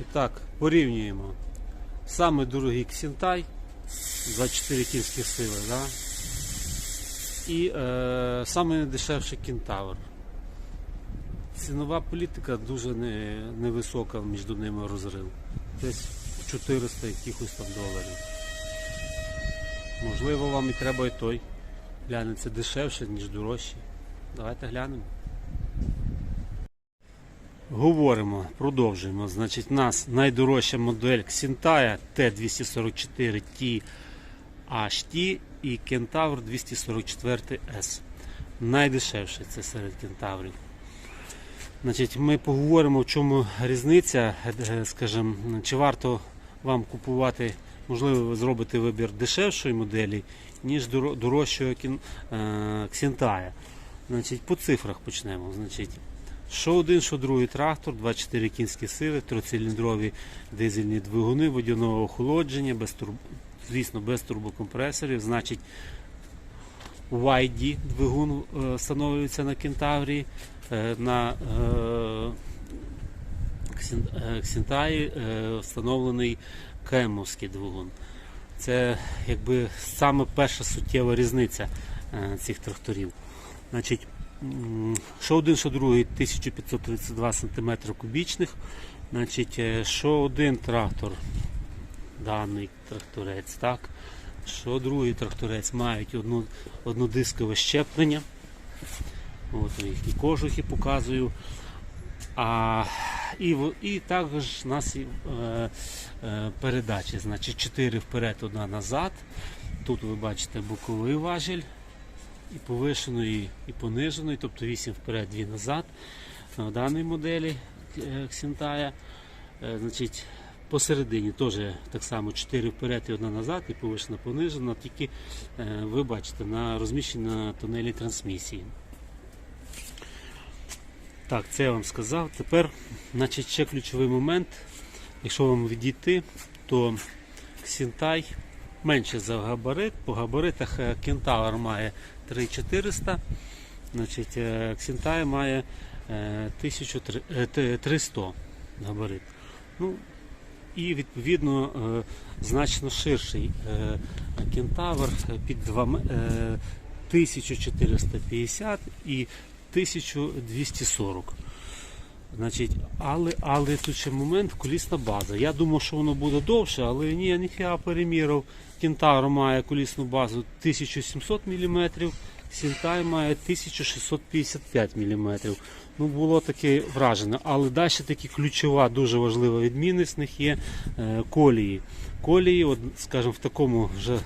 І так, порівнюємо. Саме дорогий Ксінтай 24 кінські сили, да? і е, саме дешевший кентавр. Цінова політика дуже не, невисока між ними розрив. Десь 400 якихось там доларів. Можливо, вам і треба і той. Глянеться дешевше, ніж дорожчий. Давайте глянемо. Говоримо, продовжуємо. Значить, у нас найдорожча модель Xintaya T244 T HT і Kentaur 244S. Найдешевший це серед кентаврів. Значить, ми поговоримо, в чому різниця, е, скажімо, чи варто вам купувати, можливо, ви зробите вибір дешевшої моделі, ніж дорожчого кін- е, Значить, по цифрах почнемо. Значить, що один, що другий трактор, 24 кінські сили, трициліндрові дизельні двигуни, водяного охолодження, без турб... звісно, без турбокомпресорів. Значить, YD двигун е, встановлюється на кентаврі, е, на е, е, встановлений кемовський двигун. Це якби саме перша суттєва різниця цих тракторів. Значить, що один, що другий 1532 см кубічних. Значить, е, що один трактор, даний тракторець, так, що другий тракторець мають одну, однодискове щеплення. От їх і кожухи показую. А, і, і також у нас і, е, е, передачі, значить 4 вперед, одна назад. Тут ви бачите боковий важіль і повишеної, і пониженої, тобто 8 вперед, 2 назад. В даній моделі Xintaya. Е, Значить, посередині теж так само 4 вперед і одна назад, і повишена понижена, тільки е, ви бачите на розміщенні на тунелі трансмісії. Так, це я вам сказав. Тепер, значить, ще ключовий момент. Якщо вам відійти, то Ксінтай менше за габарит. По габаритах е, Кентавр має 3400, значить, е, Ксінтай має е, 1300 габарит. Ну, і відповідно е, значно ширший е, кентавр під 2, е, 1450 і 1240. Значить, але, але тут ще момент колісна база. Я думав, що воно буде довше, але ні, ніфіга перемірив. Кентавр має колісну базу 1700 мм, Сінтай має 1655 мм. Ну, було таке враження. Але далі таки ключова, дуже важлива відмінність в них є е, колії. Колії, от, скажімо, в такому вже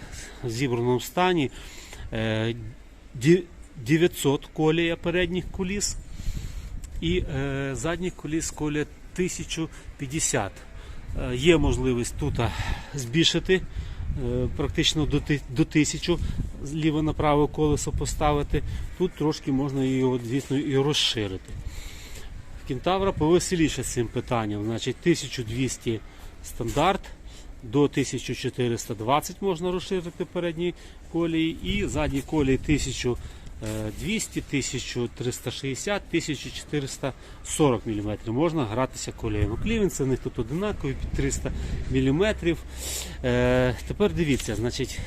зібраному стані е, 900 колія передніх коліс і е, задніх коліс колія 1050. Е, є можливість тут збільшити е, практично до, до 1000 зліва на праве колесо поставити. Тут трошки можна його, звісно, і розширити. Кентавра повеселіше з цим питанням. Значить, 1200 стандарт, до 1420 можна розширити передні колії і задні колії 1200, 1360, 1440 мм. Можна гратися коліями. Клівенці в них тут одинакові під 300 мм. Е, тепер дивіться, значить,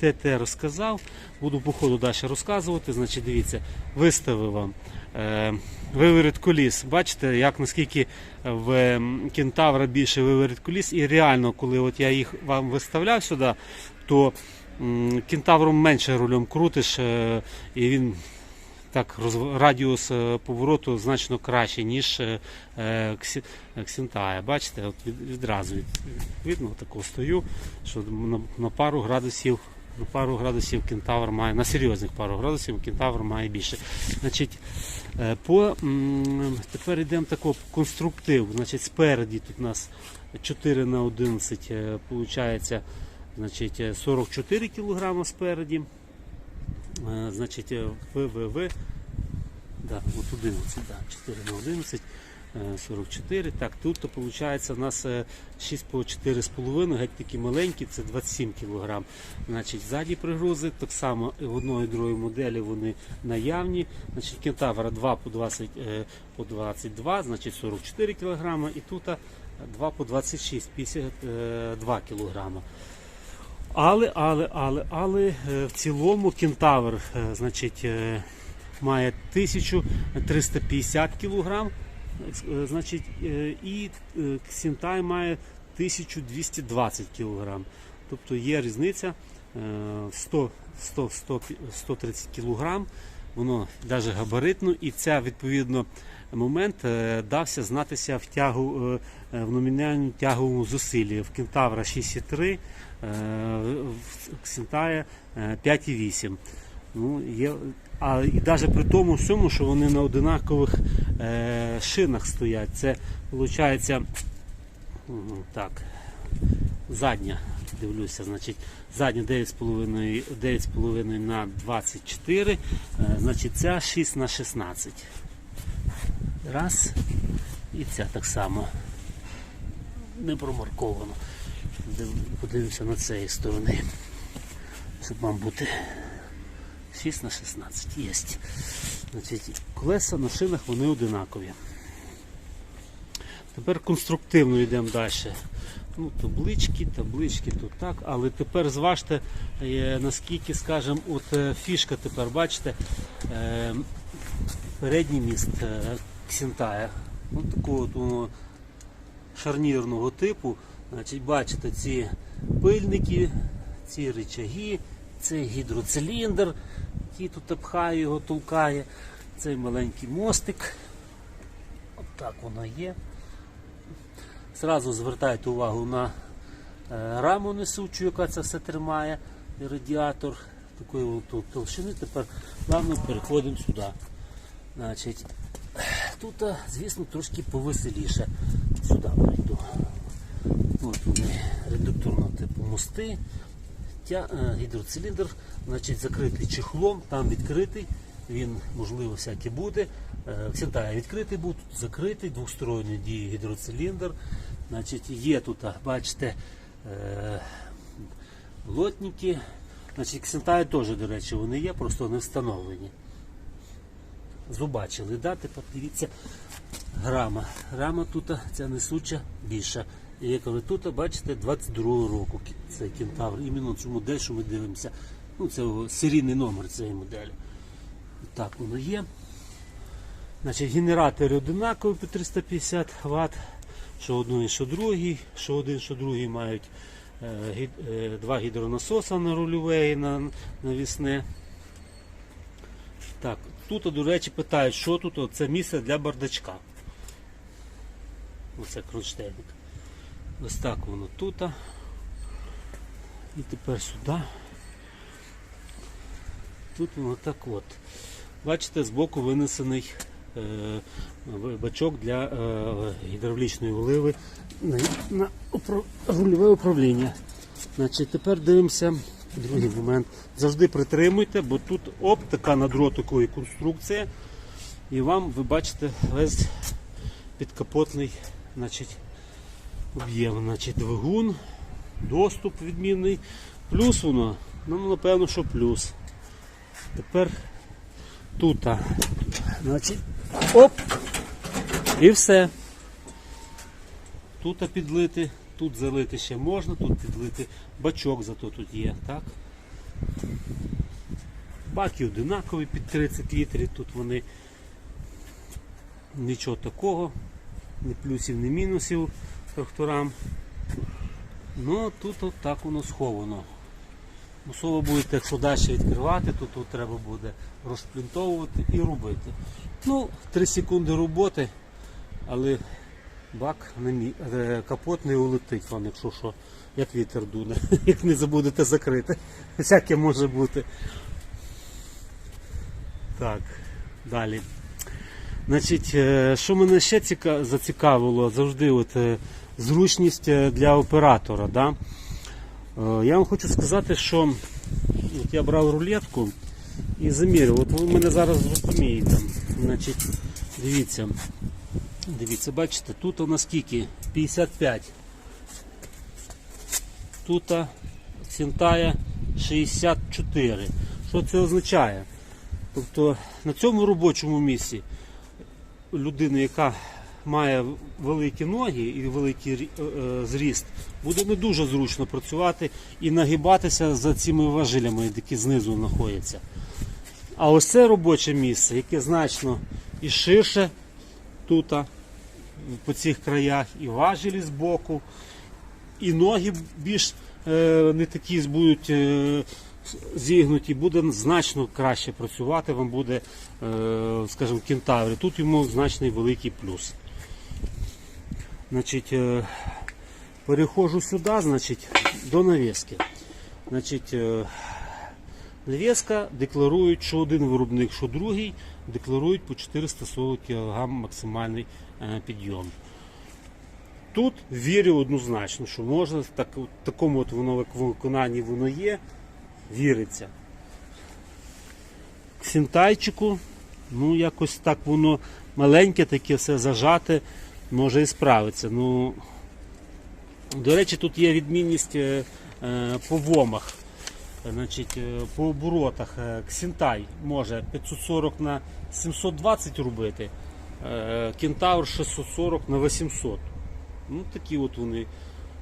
ТТ розказав, буду по ходу далі розказувати. Значить, дивіться, виставив вам е, виворіт коліс. Бачите, як наскільки в м, кентавра більше виворіт коліс, і реально, коли от я їх вам виставляв сюди, то кентавром менше рулем крутиш, е, і він так радіус е, повороту значно кращий, ніж е, Ксінтая. Бачите, от відразу від- видно, тако стою, що на, пару градусів. На пару градусів кентавр має, на серйозних пару градусів кентавр має більше. Значить, по, тепер йдемо тако конструктив. Значить, спереді тут у нас 4 на 11 е, получається значить, е, 44 кг спереді. Е, Значить, е, ВВВ. Да, от 11, да, 4 на 11, е, 44. Так, тут то виходить у нас е, 6 по 4,5, геть такі маленькі, це 27 кг. Значить, ззаді пригрузи, так само в одної і другої моделі вони наявні. Значить, кентавра 2 по 20, е, по 22, значить 44 кг. І тут 2 по 26, 52 кілограма. Але, але, але, але е, в цілому кентавр е, значить, е, має 1350 кілограм, е, значить, і Ксінтай має 1220 кілограм. Тобто є різниця е, 100, 100, 100, 130 кілограм. Воно навіть габаритно, і це відповідно момент е, дався знатися в тягу е, е, в номінальному тяговому зусиллі. В кентавра 6,3, е, в Ксентая е, 5,8. Ну, є, а і навіть при тому всьому, що вони на одинакових е, шинах стоять. Це виходить так, задня, дивлюся, значить, задня 9,5 9,5 на 24, е, значить ця 6 на 16. Раз. І ця так само. Не промарковано. Подивимося на цієї сторони. Щоб вам бути 6 на 16. Є. Значить, колеса на шинах вони одинакові. Тепер конструктивно йдемо далі. Ну, таблички, таблички тут так, але тепер зважте, е, наскільки, скажімо, от е, фішка тепер, бачите, е, передній міст е, Ксінтая. От такого воно шарнірного типу. Значить, бачите, ці пильники, ці рычаги, цей гідроциліндр, який тут пхає його, толкає, цей маленький мостик. От так воно є. Зразу звертайте увагу на е, раму несучу, яка це все тримає, і радіатор такої толщини. Тепер плавно переходимо сюди. Значить, тут, звісно, трошки повеселіше. Сюди прийду. От вони редукторного типу мости. Тя, е, гідроциліндр, значить, закритий чехлом, там відкритий, він, можливо, всякий буде. Е, Ксентая відкритий був, тут закритий, двосторонній діє гідроциліндр. Значить, є тут, бачите, е, лотники. Значить, Ксентая теж, до речі, вони є, просто не встановлені. Зубачили, да? Тепер дивіться, грама. Грама тут ця несуча більша. І як ви тут бачите, 22-го року цей кентавр. Іменно цю модель, що ми дивимося. Ну, це серійний номер цієї моделі. Так воно є. Значить, генератори одинакові по 350 Вт. Що один, що другий, що один, що другий мають е, е, два гідронасоса на рульове і на навісне. Так, тут, до речі, питають, що тут це місце для бардачка. Оце кронштейник. Ось так воно тут. І тепер сюди. Тут воно так от. Бачите, збоку винесений е, бачок для е, гідравлічної оливи на, на рульове управління. Значить, тепер дивимося другий момент. Завжди притримуйте, бо тут оп, така на дротику і конструкція. І вам ви бачите весь підкапотний значить, об'єм. Значить, двигун, доступ відмінний. Плюс воно, ну напевно, що плюс. Тепер тут, значить, оп, і все. Тут підлити, тут залити ще можна, тут підлити бачок зато тут є, так? Баки одинакові під 30 літрів, тут вони нічого такого, ні плюсів, ні мінусів тракторам. Ну тут от так воно сховано. Мусово будете, якщо далі відкривати, то тут треба буде розплінтовувати і робити. Ну, 3 секунди роботи, але бак не мі... е, капот не улетить вам, якщо що, як вітер дуне, як не забудете закрити. Всяке може бути. Так, далі. Значить, е, що мене ще ціка... зацікавило, завжди от, е, зручність для оператора. Да? Я вам хочу сказати, що от я брав рулетку і заміряв. От ви мене зараз зрозумієте. Значить, дивіться, дивіться, бачите, тут у нас скільки? 55. Тут сінтає 64. Що це означає? Тобто на цьому робочому місці людина, яка має великі ноги і великий е, е, зріст, буде не дуже зручно працювати і нагибатися за цими важелями, які знизу знаходяться. А ось це робоче місце, яке значно і ширше тут, по цих краях, і важелі з боку, і ноги більш е, не такі будуть е, зігнуті, буде значно краще працювати, вам буде, е, скажімо, кентаврі. Тут йому значний великий плюс. Значить, переходжу сюди, значить, до навіски. Значить, навіска декларують, що один виробник, що другий, декларують по 440 кг максимальний підйом. Тут вірю однозначно, що можна в так, такому от воно виконанні воно є, віриться. К синтайчику, ну якось так воно маленьке, таке все зажате, може і справиться. Ну, до речі, тут є відмінність е, е, по вомах. Значить, е, по оборотах е, Ксінтай може 540 на 720 робити, е, Кентавр 640 на 800. Ну, такі от вони.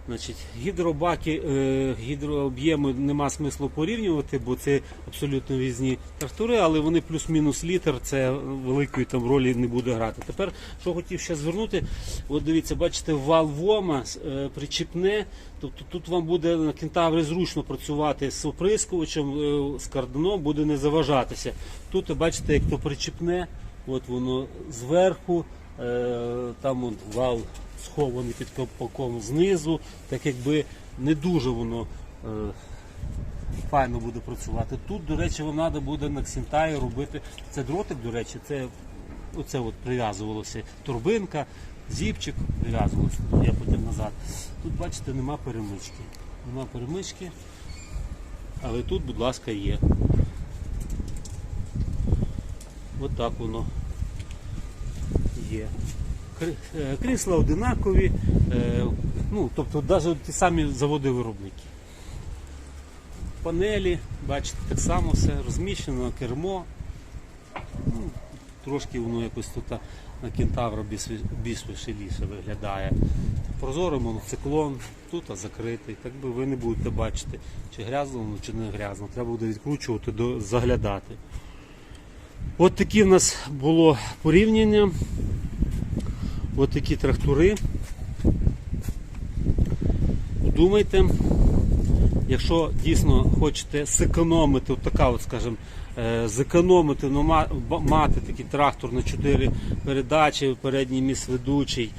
Значить, гідробаки, е, гідрооб'єми нема смислу порівнювати, бо це абсолютно різні трактори, але вони плюс-мінус літр, це великої там ролі не буде грати. Тепер, що хотів ще звернути, от дивіться, бачите, вал ВОМа е, причіпне, тобто тут вам буде на кентаврі зручно працювати з оприскувачем, е, з карданом, буде не заважатися. Тут бачите, як то причіпне, от воно зверху, е, там от вал схований під колпаком знизу, так якби не дуже воно е, файно буде працювати. Тут, до речі, вам треба буде на ксінтаї робити. Це дротик, до речі, це оце от прив'язувалося. Турбинка, зіпчик прив'язувався. Я потім назад. Тут, бачите, нема перемички. Нема перемички, але тут, будь ласка, є. От так воно є. Е, Крісла одинакові, е, ну, тобто навіть ті самі заводи-виробники. Панелі, бачите, так само все розміщено, кермо. Ну, трошки воно якось тут на кентавра більш, веселіше виглядає. Прозорий моноциклон, тут закритий, так би ви не будете бачити, чи грязно воно, чи не грязно. Треба буде відкручувати, заглядати. От такі в нас було порівняння. От такі трактори. Думайте, якщо дійсно хочете зекономити, от така от, скажімо, е, зекономити, ну, мати такий трактор на 4 передачі, передній міст ведучий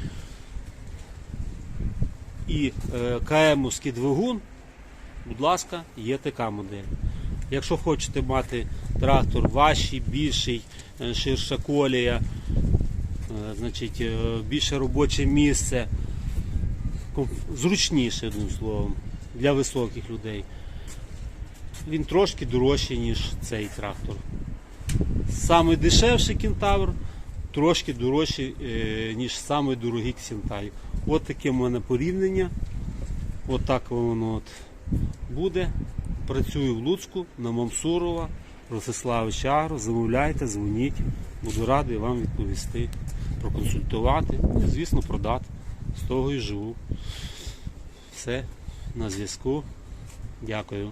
і е, КМовський двигун, будь ласка, є така модель. Якщо хочете мати трактор важчий, більший, е, ширша колія, Е, значить, е, більше робоче місце, зручніше, одним словом, для високих людей. Він трошки дорожчий, ніж цей трактор. Самий дешевший кентавр трошки дорожчий, ніж самий дорогий ксентай. От таке в мене порівняння. От так воно от буде. Працюю в Луцьку на Мамсурова, Ростиславич Агро. Замовляйте, дзвоніть. Буду радий вам відповісти, проконсультувати, і, звісно, продати. З того і живу. Все, на зв'язку. Дякую.